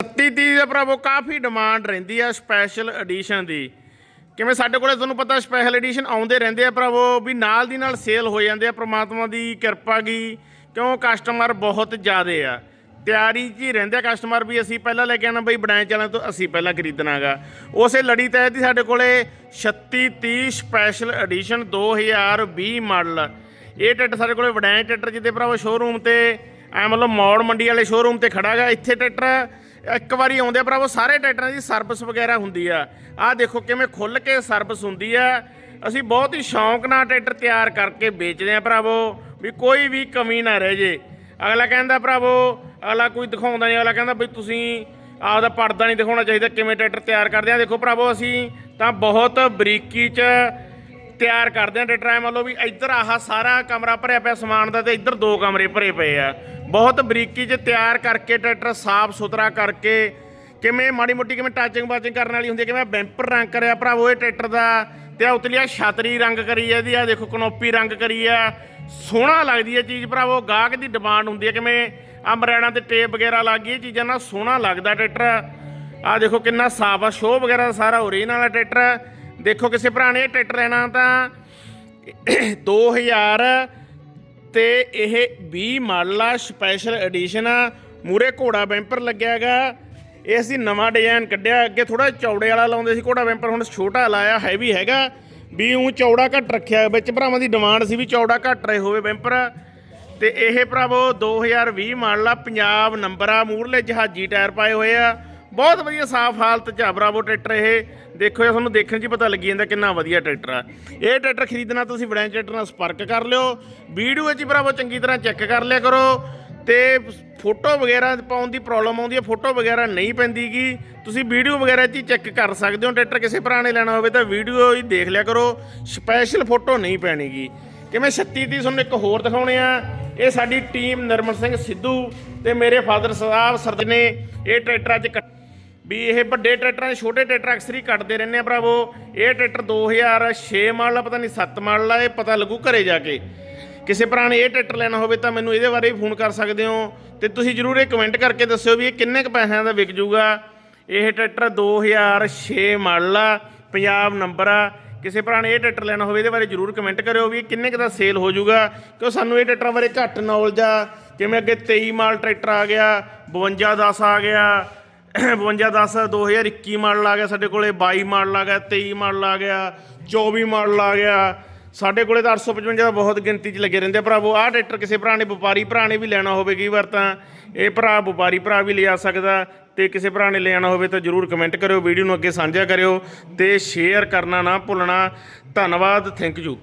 3730 ਦਾ ਭਰਾਵੋ ਕਾਫੀ ਡਿਮਾਂਡ ਰਹਿੰਦੀ ਆ ਸਪੈਸ਼ਲ ਐਡੀਸ਼ਨ ਦੀ। ਕਿਵੇਂ ਸਾਡੇ ਕੋਲੇ ਤੁਹਾਨੂੰ ਪਤਾ ਸਪੈਸ਼ਲ ਐਡੀਸ਼ਨ ਆਉਂਦੇ ਰਹਿੰਦੇ ਆ ਭਰਾਵੋ, ਵੀ ਨਾਲ ਦੀ ਨਾਲ ਸੇਲ ਹੋ ਜਾਂਦੇ ਆ, ਪ੍ਰਮਾਤਮਾ ਦੀ ਕਿਰਪਾ ਗੀ, ਕਿਉਂ ਕਸਟਮਰ ਬਹੁਤ ਜ਼ਿਆਦੇ ਆ। ਤਿਆਰੀ 'ਚ ਹੀ ਰਹਿੰਦੇ ਆ ਕਸਟਮਰ ਵੀ ਅਸੀਂ ਪਹਿਲਾਂ ਲੈ ਕੇ ਆਣਾ ਬਈ ਬਣਾਏ ਚਾਲਾਂ ਤੋਂ ਅਸੀਂ ਪਹਿਲਾਂ ਖਰੀਦਣਾਗਾ। ਉਸੇ ਲੜੀ ਤਹਿਤ ਹੀ ਸਾਡੇ ਕੋਲੇ 3630 ਸਪੈਸ਼ਲ ਐਡੀਸ਼ਨ 2020 ਮਾਡਲ ਇਹ ਟਰੈਕਟਰ ਸਾਡੇ ਕੋਲੇ ਵਡੈਂ ਟਰੈਕਟਰ ਜਿਹਦੇ ਭਰਾਵੋ ਸ਼ੋਰੂਮ ਤੇ, ਐ ਮਤਲਬ ਮੌੜ ਮੰਡੀ ਵਾਲੇ ਸ਼ੋਰੂਮ ਤੇ ਖੜਾਗਾ, ਇੱਥੇ ਟਰੈਕਟਰ ਇੱਕ ਵਾਰੀ ਆਉਂਦੇ ਆ ਭਰਾਵੋ, ਸਾਰੇ ਟਰੈਕਟਰਾਂ ਦੀ ਸਰਵਿਸ ਵਗੈਰਾ ਹੁੰਦੀ ਆ। ਆਹ ਦੇਖੋ ਕਿਵੇਂ ਖੁੱਲ ਕੇ ਸਰਵਿਸ ਹੁੰਦੀ ਆ। ਅਸੀਂ ਬਹੁਤ ਹੀ ਸ਼ੌਂਕ ਨਾਲ ਟਰੈਕਟਰ ਤਿਆਰ ਕਰਕੇ ਵੇਚਦੇ ਆ ਭਰਾਵੋ, ਵੀ ਕੋਈ ਵੀ ਕਮੀ ਨਾ ਰਹਿ ਜੇ। ਅਗਲਾ ਕਹਿੰਦਾ ਭਰਾਵੋ, ਅਗਲਾ ਕੋਈ ਦਿਖਾਉਂਦਾ ਨਹੀਂ, ਅਗਲਾ ਕਹਿੰਦਾ ਵੀ ਤੁਸੀਂ ਆਪਦਾ ਪਰਦਾ ਨਹੀਂ ਦਿਖਾਉਣਾ ਚਾਹੀਦਾ, ਕਿਵੇਂ ਟਰੈਕਟਰ ਤਿਆਰ ਕਰਦੇ ਆ। ਦੇਖੋ ਭਰਾਵੋ, ਅਸੀਂ ਤਾਂ ਬਹੁਤ ਬਰੀਕੀ 'ਚ ਤਿਆਰ ਕਰਦੇ ਆ ਟਰੈਕਟਰ ਐ ਮੰਨ ਲਓ ਵੀ ਇੱਧਰ ਆਹ ਸਾਰਾ ਕਮਰਾ ਭਰਿਆ ਪਿਆ ਸਮਾਨ ਦਾ ਤੇ ਇੱਧਰ ਦੋ ਕਮਰੇ ਭਰੇ ਪਏ ਆ। ਬਹੁਤ ਬਰੀਕੀ 'ਚ ਤਿਆਰ ਕਰਕੇ ਟਰੈਕਟਰ ਸਾਫ਼ ਸੁਥਰਾ ਕਰਕੇ ਕਿਵੇਂ ਮਾੜੀ ਮੋਟੀ ਕਿਵੇਂ ਟਾਚਿੰਗ ਬਾਚਿੰਗ ਕਰਨ ਵਾਲੀ ਹੁੰਦੀ ਹੈ ਕਿਵੇਂ ਬੈਂਪਰ ਰੰਗ ਕਰਿਆ ਭਰਾਵੋ ਇਹ ਟਰੈਕਟਰ ਦਾ। ਤੇ ਆ ਉਤਲੀ ਆ ਛਤਰੀ ਰੰਗ ਕਰੀ ਆ ਇਹਦੀ ਆ ਦੇਖੋ ਕਨੋਪੀ ਰੰਗ ਕਰੀ ਆ। ਸੋਹਣਾ ਲੱਗਦੀ ਹੈ ਚੀਜ਼ ਭਰਾਵੋ, ਗਾਹਕ ਦੀ ਡਿਮਾਂਡ ਹੁੰਦੀ ਹੈ ਕਿਵੇਂ ਅੰਬਰੇੜਾਂ ਤੇ ਟੇਪ ਵਗੈਰਾ ਲੱਗ ਗਈ, ਇਹ ਚੀਜ਼ਾਂ ਨਾਲ ਸੋਹਣਾ ਲੱਗਦਾ ਟਰੈਕਟਰ। ਆ ਦੇਖੋ ਕਿੰਨਾ ਸਾਫ਼ ਆ ਸ਼ੋਅ ਵਗੈਰਾ ਸਾਰਾ ਓਰੀਜਨਲ ਆ ਟਰੈਕਟਰ। ਦੇਖੋ ਕਿਸੇ ਭਰਾ ਨੇ ਇਹ ਟਰੈਕਟਰ ਲੈਣਾ ਤਾਂ 2000 ਤੇ ਇਹ 20 ਮਾਡਲ ਆ ਸਪੈਸ਼ਲ ਐਡੀਸ਼ਨ ਆ। ਮੂਰੇ ਘੋੜਾ ਬੈਂਪਰ ਲੱਗਿਆ ਹੈਗਾ। ਇਹ ਅਸੀਂ ਨਵਾਂ ਡਿਜ਼ਾਈਨ ਕੱਢਿਆ। ਅੱਗੇ ਥੋੜਾ ਚੌੜੇ ਵਾਲਾ ਲਾਉਂਦੇ ਸੀ। ਘੋੜਾ ਬੈਂਪਰ ਹੁਣ ਛੋਟਾ ਲਾਇਆ ਹੈਵੀ ਹੈਗਾ। ਵੀ ਉਹ ਚੌੜਾ ਘੱਟ ਰੱਖਿਆ ਵਿੱਚ ਭਰਾਵਾਂ ਦੀ ਡਿਮਾਂਡ ਸੀ ਵੀ ਚੌੜਾ ਘੱਟ ਰਹੇ ਹੋਵੇ ਬੈਂਪਰ। ਤੇ ਇਹ ਭਰਾਵੋ 2020 ਮਾਡਲ ਆ ਪੰਜਾਬ ਨੰਬਰ ਆ। ਮੂਰਲੇ ਜਹਾਜੀ ਟਾਇਰ ਪਾਏ ਹੋਏ ਆ। ਬਹੁਤ ਵਧੀਆ ਸਾਫ਼ ਹਾਲਤ ਚ ਆ ਭਰਾਵੋ ਟਰੈਕਟਰ ਇਹ। ਦੇਖੋ ਇਹ ਤੁਹਾਨੂੰ ਦੇਖਣ 'ਚ ਹੀ ਪਤਾ ਲੱਗੀ ਜਾਂਦਾ ਕਿੰਨਾ ਵਧੀਆ ਟਰੈਕਟਰ ਆ। ਇਹ ਟਰੈਕਟਰ ਖਰੀਦਣਾ ਤੁਸੀਂ ਬੜੈਂ ਟਰੈਕਟਰ ਨਾਲ ਸੰਪਰਕ ਕਰ ਲਿਓ। ਵੀਡੀਓ 'ਚ ਹੀ ਭਰਾਵੋ ਚੰਗੀ ਤਰ੍ਹਾਂ ਚੈੱਕ ਕਰ ਲਿਆ ਕਰੋ। ਤੇ ਫੋਟੋ ਵਗੈਰਾ ਪਾਉਣ ਦੀ ਪ੍ਰੋਬਲਮ ਆਉਂਦੀ ਹੈ, ਫੋਟੋ ਵਗੈਰਾ ਨਹੀਂ ਪੈਂਦੀਗੀ। ਤੁਸੀਂ ਵੀਡੀਓ ਵਗੈਰਾ 'ਚ ਹੀ ਚੈੱਕ ਕਰ ਸਕਦੇ ਹੋ। ਟਰੈਕਟਰ ਕਿਸੇ ਭਰਾ ਨੇ ਲੈਣਾ ਹੋਵੇ ਤਾਂ ਵੀਡੀਓ ਹੀ ਦੇਖ ਲਿਆ ਕਰੋ। ਸਪੈਸ਼ਲ ਫੋਟੋ ਨਹੀਂ ਪੈਣੀਗੀ। ਕਿਵੇਂ 36 ਦੀ ਤੁਹਾਨੂੰ ਇੱਕ ਹੋਰ ਦਿਖਾਉਣੇ ਆ। ਇਹ ਸਾਡੀ ਟੀਮ ਨਿਰਮਲ ਸਿੰਘ ਸਿੱਧੂ ਤੇ ਮੇਰੇ ਫਾਦਰ ਸਾਹਿਬ ਸਰਦ ਨੇ ਇਹ ਟਰੈਕਟਰ ਅੱਜ ਕੱਟ- ਵੀ ਇਹ ਵੱਡੇ ਟਰੈਕਟਰਾਂ ਦੇ ਛੋਟੇ ਟਰੈਕਟਰ ਅਕਸਰ ਹੀ ਕੱਟਦੇ ਰਹਿੰਦੇ ਆ ਭਰਾਵੋ। ਇਹ ਟਰੈਕਟਰ 2006 ਮਾਡਲ ਆ, ਪਤਾ ਨਹੀਂ 7 ਮਾਡਲ ਆ, ਇਹ ਪਤਾ ਲੱਗੂ ਘਰੇ ਜਾ ਕੇ। ਕਿਸੇ ਭਰਾ ਨੇ ਇਹ ਟਰੈਕਟਰ ਲੈਣਾ ਹੋਵੇ ਤਾਂ ਮੈਨੂੰ ਇਹਦੇ ਬਾਰੇ ਵੀ ਫੋਨ ਕਰ ਸਕਦੇ ਹੋ। ਤੇ ਤੁਸੀਂ ਜਰੂਰ ਇਹ ਕਮੈਂਟ ਕਰਕੇ ਦੱਸਿਓ ਵੀ ਇਹ ਕਿੰਨੇ ਕੁ ਪੈਸਿਆਂ ਦਾ ਵਿਕ ਜੂਗਾ। ਇਹ ਟਰੈਕਟਰ 2006 ਮਾਡਲ ਆ, ਪੰਜਾਬ ਨੰਬਰ ਆ। ਕਿਸੇ ਭਰਾ ਨੇ ਇਹ ਟਰੈਕਟਰ ਲੈਣਾ ਹੋਵੇ ਇਹਦੇ ਬਾਰੇ ਜਰੂਰ ਕਮੈਂਟ ਕਰਿਓ ਵੀ ਇਹ ਕਿੰਨੇ ਕੁ ਦਾ ਸੇਲ ਹੋ ਜਾਊਗਾ ਕਿਉਂ ਸਾਨੂੰ ਇਹ ਟਰੈਕਟਰਾਂ ਬਾਰੇ ਘੱਟ ਨੌਲੇਜ ਆ। ਜਿਵੇਂ ਅੱਗੇ 23 ਮਾਲ ਟਰੈਕਟਰ ਆ ਗਿਆ 52 10 ਆ ਗਿਆ 52 10 2021 ਮਾਡਲ ਆ ਗਿਆ ਸਾਡੇ ਕੋਲੇ 22 ਮਾਡਲ ਆ ਗਿਆ 23 ਮਾਡਲ ਆ ਗਿਆ 24 ਮਾਡਲ ਆ ਗਿਆ। ਸਾਡੇ ਕੋਲੇ ਤਾਂ 855 ਦਾ ਬਹੁਤ ਗਿਣਤੀ 'ਚ ਲੱਗੇ ਰਹਿੰਦੇ ਆ। ਭਰਾਵੋ, ਆਹ ਟਰੈਕਟਰ ਕਿਸੇ ਭਰਾ ਨੇ, ਵਪਾਰੀ ਭਰਾ ਨੇ ਵੀ ਲੈਣਾ ਹੋਵੇ, ਕਈ ਵਾਰ ਤਾਂ ਇਹ ਭਰਾ, ਵਪਾਰੀ ਭਰਾ ਵੀ ਲਿਆ ਸਕਦਾ ਤੇ ਕਿਸੇ ਭਰਾ ਨੇ ਲੈਣਾ ਹੋਵੇ ਤਾਂ ਜਰੂਰ ਕਮੈਂਟ ਕਰਿਓ, ਵੀਡੀਓ ਨੂੰ ਅੱਗੇ ਸਾਂਝਾ ਕਰਿਓ ਤੇ ਸ਼ੇਅਰ ਕਰਨਾ ਨਾ ਭੁੱਲਣਾ। ਧੰਨਵਾਦ ਥੈਂਕ ਯੂ